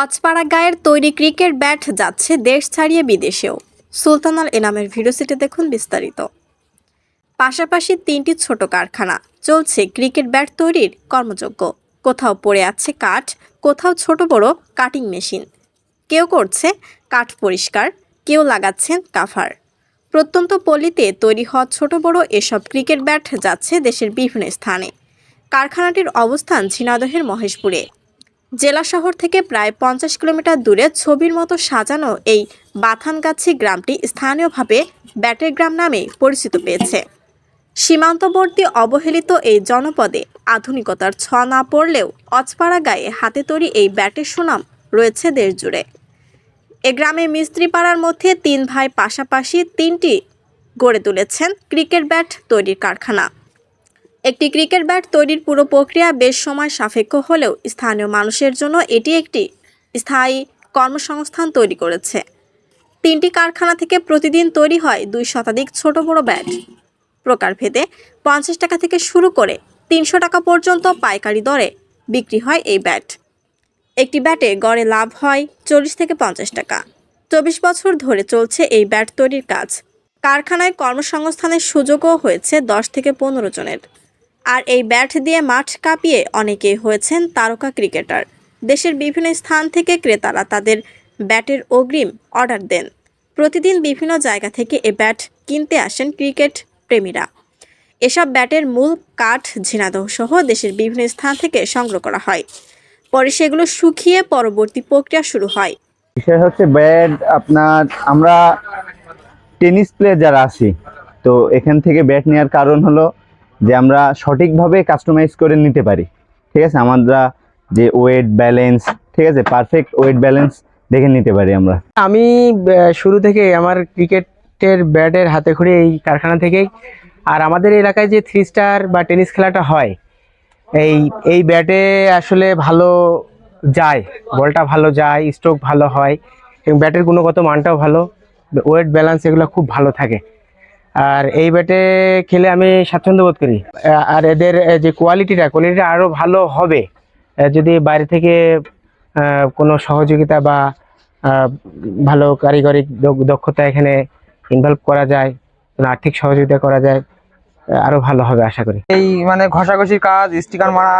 অজপাড়া গায়ের তৈরি cricket bat যাচ্ছে দেশ ছাড়িয়ে বিদেশেও। সুলতানাল এনামের ভিডিও সিটে দেখুন বিস্তারিত। পাশাপাশি তিনটি ছোট কারখানা, চলছে ক্রিকেট ব্যাট তৈরির কর্মযজ্ঞ। কোথাও পড়ে আছে কাঠ, কোথাও ছোট বড় কাটিং মেশিন। কেউ করছে কাঠ পরিষ্কার, কেউ লাগাচ্ছেন কাভার। প্রত্যন্ত পল্লীতে তৈরি হওয়া ছোট বড় এসব ক্রিকেট ব্যাট যাচ্ছে দেশের বিভিন্ন স্থানে। কারখানাটির অবস্থান ঝিনাদহের মহেশপুরে। জেলা শহর থেকে প্রায় পঞ্চাশ কিলোমিটার দূরে ছবির মতো সাজানো এই বাথানগাছি গ্রামটি স্থানীয়ভাবে ব্যাটের গ্রাম নামে পরিচিত পেয়েছে। সীমান্তবর্তী অবহেলিত এই জনপদে আধুনিকতার ছোঁয়া না পড়লেও অজপাড়া গায়ে হাতে তৈরি এই ব্যাটের সুনাম রয়েছে দেশ জুড়ে। এ গ্রামে মিস্ত্রি পাড়ার মধ্যে তিন ভাই পাশাপাশি তিনটি গড়ে তুলেছেন ক্রিকেট ব্যাট তৈরির কারখানা। একটি ক্রিকেট ব্যাট তৈরির পুরো প্রক্রিয়া বেশ সময় সাপেক্ষ হলেও স্থানীয় মানুষের জন্য এটি একটি স্থায়ী কর্মসংস্থান তৈরি করেছে। তিনটি কারখানা থেকে প্রতিদিন তৈরি হয় দুই শতাধিক ছোট বড় ব্যাট। প্রকারভেদে পঞ্চাশ টাকা থেকে শুরু করে তিনশো টাকা পর্যন্ত পাইকারি দরে বিক্রি হয় এই ব্যাট। একটি ব্যাটে গড়ে লাভ হয় চল্লিশ থেকে পঞ্চাশ টাকা। চব্বিশ বছর ধরে চলছে এই ব্যাট তৈরির কাজ। কারখানায় কর্মসংস্থানের সুযোগও হয়েছে দশ থেকে পনেরো জনের। আর এই ব্যাট দিয়ে মাঠ কাঁপিয়ে অনেকেই হয়েছেন তারকা ক্রিকেটার। দেশের বিভিন্ন স্থান থেকে ক্রেতারা তাদের ব্যাটের অগ্রিম অর্ডার দেন। প্রতিদিন বিভিন্ন জায়গা থেকে এ ব্যাট কিনতে আসেন ক্রিকেট প্রেমীরা। এসব ব্যাটের মূল কাঠ ঝিনাদহ সহ দেশের বিভিন্ন স্থান থেকে সংগ্রহ করা হয়। পরে সেগুলো শুকিয়ে পরবর্তী প্রক্রিয়া শুরু হয়। বিষয় হচ্ছে ব্যাট, আপনার, আমরা টেনিস প্লেয়ার যারা আছি, তো এখান থেকে ব্যাট নেওয়ার কারণ হলো যে আমরা সঠিকভাবে কাস্টমাইজ করে নিতে পারি। ঠিক আছে? আমরা যে ওয়েট ব্যালেন্স ঠিক আছে? পারফেক্ট ওয়েট ব্যালেন্স দেখে নিতে পারি আমরা। আমি শুরু থেকে আমার ক্রিকেটের ব্যাটের হাতে খড়ি এই কারখানা থেকেই, আর আমাদের এলাকায় যে থ্রি স্টার বা টেনিস খেলাটা হয়, এই এই ব্যাটে আসলে ভালো যায়, বলটা ভালো যায় স্ট্রোক ভালো হয়, এবং ব্যাটের গুণগত মানটাও ভালো ওয়েট ব্যালেন্স এগুলো খুব ভালো থাকে। আর এই ব্যাটে খেলে আমি স্বাচ্ছন্দ্য বোধ করি। আর এদের যে কোয়ালিটিটা কোয়ালিটিটা আরও ভালো হবে যদি বাইরে থেকে কোনো সহযোগিতা বা ভালো কারিগরি দক্ষতা এখানে ইনভলভ করা যায় কোনো আর্থিক সহযোগিতা করা যায় আহ, আরও ভালো হবে আশা করি। এই মানে ঘষাঘষির কাজ স্টিকার মারা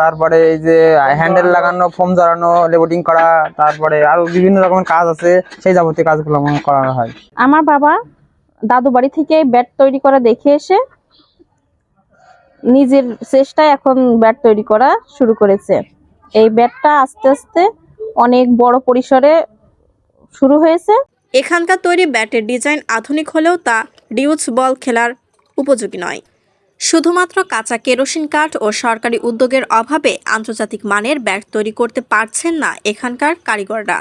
তারপরে এই যে হ্যান্ডেল লাগানো ফোম জড়ানো লেবোটিং করা তারপরে আরও বিভিন্ন রকমের কাজ আছে সেই যাবতীয় কাজগুলো করানো হয়। আমার বাবা দাদু বাড়ি থেকে ব্যাট তৈরি করা দেখে এসে নিজের চেষ্টায় এখন ব্যাট তৈরি করা শুরু করেছে। এই ব্যাটটা আস্তে আস্তে অনেক বড় পরিসরে শুরু হয়েছে। এখানকার তৈরি ব্যাটের ডিজাইন আধুনিক হলেও তা ডিউজ বল খেলার উপযোগী নয়। শুধুমাত্র কাঁচা কেরোসিন কাঠ ও সরকারি উদ্যোগের অভাবে আন্তর্জাতিক মানের ব্যাট তৈরি করতে পারছেন না এখানকার কারিগররা।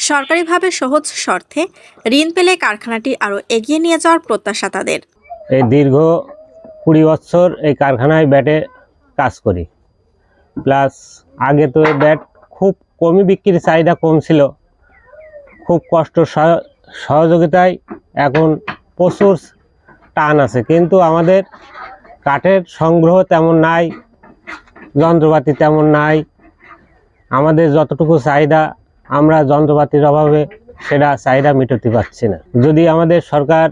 সরকারিভাবে সহজ শর্তে ঋণ পেলে কারখানাটি আরও এগিয়ে নিয়ে যাওয়ার প্রত্যাশা তাদের। এই দীর্ঘ কুড়ি বছর এই কারখানায় ব্যাটে কাজ করি। প্লাস আগে তো ব্যাট খুব কমই বিক্রির চাহিদা কম ছিল। খুব কষ্ট সহ- সহযোগিতায় এখন প্রচুর টান আছে। কিন্তু আমাদের কাঠের সংগ্রহ তেমন নাই, যন্ত্রপাতি তেমন নাই। আমাদের যতটুকু চাহিদা আমরা যন্ত্রপাতির অভাবে সেটা চাহিদা মেটাতে পারছি না। যদি আমাদের সরকার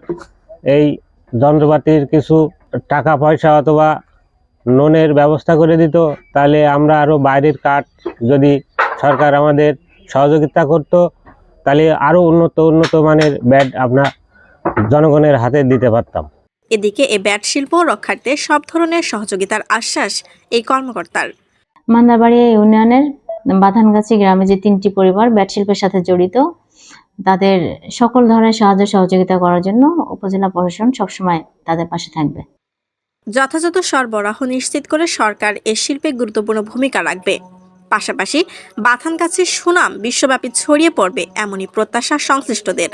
এই যন্ত্রপাতির কিছু টাকা পয়সা অথবা লোনের ব্যবস্থা করে দিত তাহলে আমরা আরও বাইরের কাঠ যদি সরকার আমাদের সহযোগিতা করত তাহলে আরও উন্নত উন্নত মানের ব্যাট আমরা জনগণের হাতে দিতে পারতাম। এদিকে এ ব্যাট শিল্প রক্ষার্থে সব ধরনের সহযোগিতার আশ্বাস এই কর্মকর্তার। মান্দাবাড়ি ইউনিয়নের বাথানগাছি গ্রামে যে তিনটি পরিবার ব্যাট শিল্পের সাথে জড়িত, তাদের সকল ধরনের সাহায্য সহযোগিতা করার জন্য উপজেলা প্রশাসন সবসময় তাদের পাশে থাকবে। যথাযথ সরবরাহ নিশ্চিত করে সরকার এ শিল্পে গুরুত্বপূর্ণ ভূমিকা রাখবে। পাশাপাশি বাথান গাছের সুনাম বিশ্বব্যাপী ছড়িয়ে পড়বে এমনই প্রত্যাশা সংশ্লিষ্টদের।